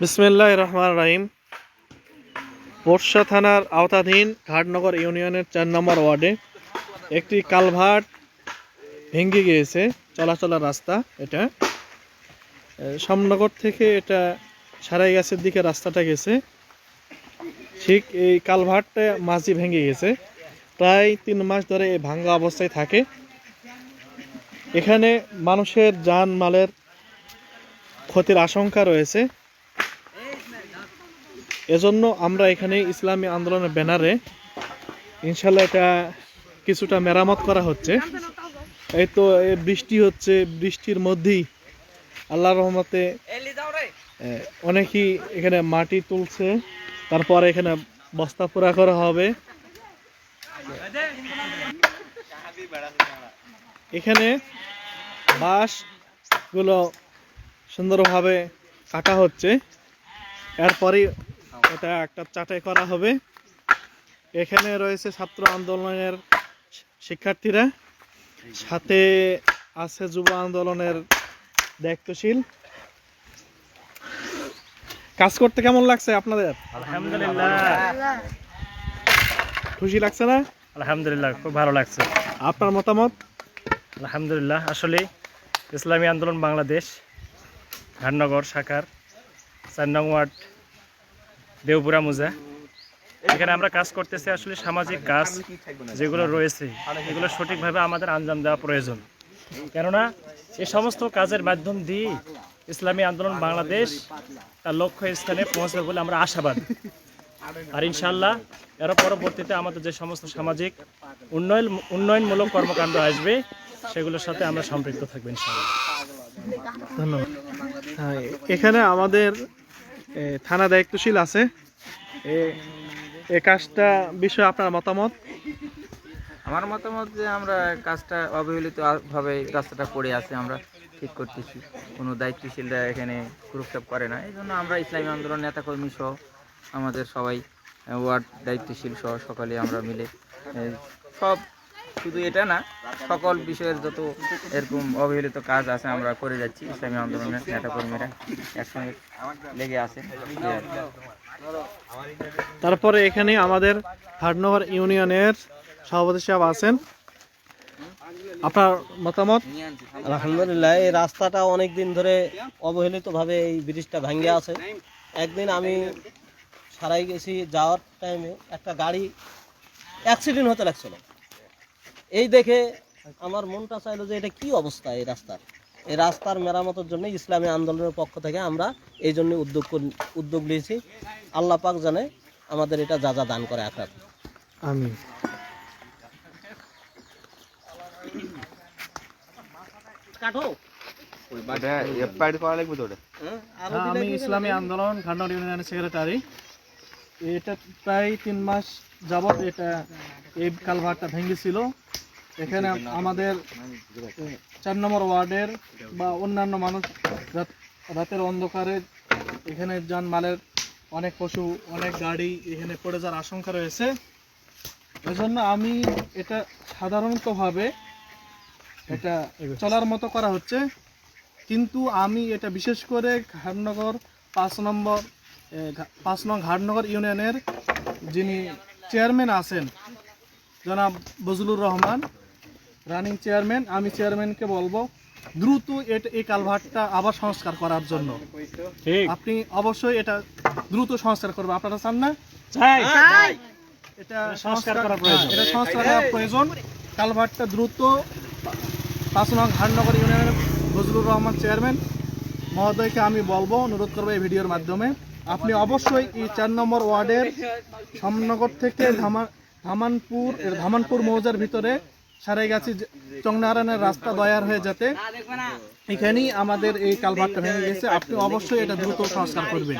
বিসমিল্লাহ রহমান রাহিম। বর্ষা থানার আওতাধীন ঘাটনগর ইউনিয়নের চার নম্বর ওয়ার্ডে একটি কালভার্ট ভেঙে গিয়েছে, চলাচলের রাস্তা এটা। শ্যামনগর থেকে এটা সারাই গাছের দিকে রাস্তাটা গেছে। ঠিক এই কালভার্টটা মাঝি ভেঙে গেছে। প্রায় তিন মাস ধরে এই ভাঙ্গা অবস্থায় থাকে। এখানে মানুষের যান মালের ক্ষতির আশঙ্কা রয়েছে। এজন্য আমরা এখানে ইসলামী আন্দোলনের ব্যানারে ইনশাল্লাহ এটা কিছুটা মেরামত করা হচ্ছে। এই তো বৃষ্টি হচ্ছে, বৃষ্টির মধ্যেই আল্লাহ রহমতে অনেকেই এখানে মাটি তুলছে, তারপর এখানে বস্তা পোড়া করা হবে। এখানে বাঁশগুলো সুন্দরভাবে কাটা হচ্ছে, এরপরই এটা একটা চাটাই করা হবে। এখানে রয়েছে ছাত্র আন্দোলনের শিক্ষার্থীরা। সাথে আছে যুব আন্দোলনের দায়িত্বশীল। কাজ করতে কেমন লাগছে আপনাদের? আলহামদুলিল্লাহ। খুশি লাগছে না? আলহামদুলিল্লাহ খুব ভালো লাগছে। আপনার মতামত? আলহামদুলিল্লাহ আসলে ইসলামী আন্দোলন বাংলাদেশ ঘাটনগর শাখার চার নং ওয়ার্ড দেওপুরা মুজা। এখানে আমরা কাজ করতেছি আসলে সামাজিক কাজ যেগুলো রয়েছে এগুলো সঠিকভাবে আমাদের আঞ্জাম দেওয়া প্রয়োজন। কেননা এই সমস্ত কাজের মাধ্যম দিয়ে ইসলামী আন্দোলন বাংলাদেশ তার লক্ষ্য স্থানে পৌঁছবে বলে আমরা আশাবাদ। আর ইনশাল্লাহ এর পরবর্তীতে আমাদের যে সমস্ত সামাজিক উন্নয়ন উন্নয়নমূলক কর্মকাণ্ড আসবে সেগুলোর সাথে আমরা সম্পৃক্ত থাকব ইনশাল্লাহ ধন্যবাদ। হ্যাঁ এখানে আমাদের এ, থানা দায়িত্বশীল আছে। এ- কাজটা বিষয়ে আপনার মতামত? আমার মতামত যে আমরা কাজটা অবহেলিত ভাবে রাস্তাটা পড়ে আছে, আমরা ঠিক করতেছি। কোনো দায়িত্বশীলরা এখানে প্রুফটাপ করে না। এই জন্য আমরা ইসলামী আন্দোলন নেতাকর্মী সহ, আমাদের সবাই ওয়ার্ড দায়িত্বশীল সহ, সকালে আমরা মিলে সব শুধু এটা না সকল বিষয়ের যত এরকম অবহেলিত কাজ আছে আমরা করে যাচ্ছি ইসলামী আন্দোলনের নেতাকর্মীরা একসঙ্গে লেগে আছে। তারপরে এখানে আমাদের হাটনগর ইউনিয়নের সভাপতি সাহেব আছেন। আপনার মতামত? আলহামদুলিল্লাহ এই রাস্তাটা অনেক দিন ধরে অবহেলিতভাবে এই ব্রিজটা ভাঙ্গে আছে। একদিন আমি সারাই গেছি যাওয়ার টাইমে একটা গাড়ি অ্যাক্সিডেন্ট হতে লাগছিল। এই দেখে আমার মনটা চাইলো যে এটা কি অবস্থা এই রাস্তার? এই রাস্তার মেরামতের জন্য ইসলামী আন্দোলনের পক্ষ থেকে আমরা এই জন্য উদ্যোগ উদ্যোগ নিয়েছি। আল্লাহ পাক জানে আমাদের এটা যা যা দান করে আখরাত। আমি কাটো হ্যাঁ, আমি ইসলামী আন্দোলন ঘাটনগর ইউনিয়নের সেক্রেটারি এটা প্রায় তিন মাস যাবত এটা এই কালভারটা ভেঙেছিল। এখানে আমাদের চার নম্বর ওয়ার্ডের বা অন্যান্য মানুষ রাত- রাতের অন্ধকারে এখানে যানমালের অনেক পশু, অনেক গাড়ি এখানে পড়ে যাওয়ার আশঙ্কা রয়েছে। এই জন্য আমি এটা সাধারণতভাবে এটা চলার মতো করা হচ্ছে। কিন্তু আমি এটা বিশেষ করে ঘাটনগর পাঁচ নম্বর পাঁচ নং ঘাটনগর ইউনিয়নের যিনি চেয়ারম্যান আছেন জনাব বজলুর রহমান রানিং চেয়ারম্যান আমি চেয়ারম্যানকে বলব দ্রুত এটা এই কালভার্টটা আবার সংস্কার করার জন্য। আপনি অবশ্যই এটা দ্রুত সংস্কার করবেন। আপনারা চান না? চাই এটা সংস্কার করা প্রয়োজন। এটা সংস্কার করা প্রয়োজন। কালভার্টটা দ্রুত পাঁচ নং ঘাটনগর ইউনিয়নের বজলুর রহমান চেয়ারম্যান মহোদয়কে আমি বলব, অনুরোধ করব এই ভিডিওর মাধ্যমে। আপনি অবশ্যই এই চার নম্বর ওয়ার্ডের সমনগর থেকে ধামা, ধামানপুর ধামানপুর মৌজার ভিতরে সারাইগাছি চংনারায়ণের রাস্তা দয়ার হয়ে যেতে এখানেই আমাদের এই কালভার্টটা ভেঙে গেছে। আপনি অবশ্যই এটা দ্রুত সংস্কার করবেন।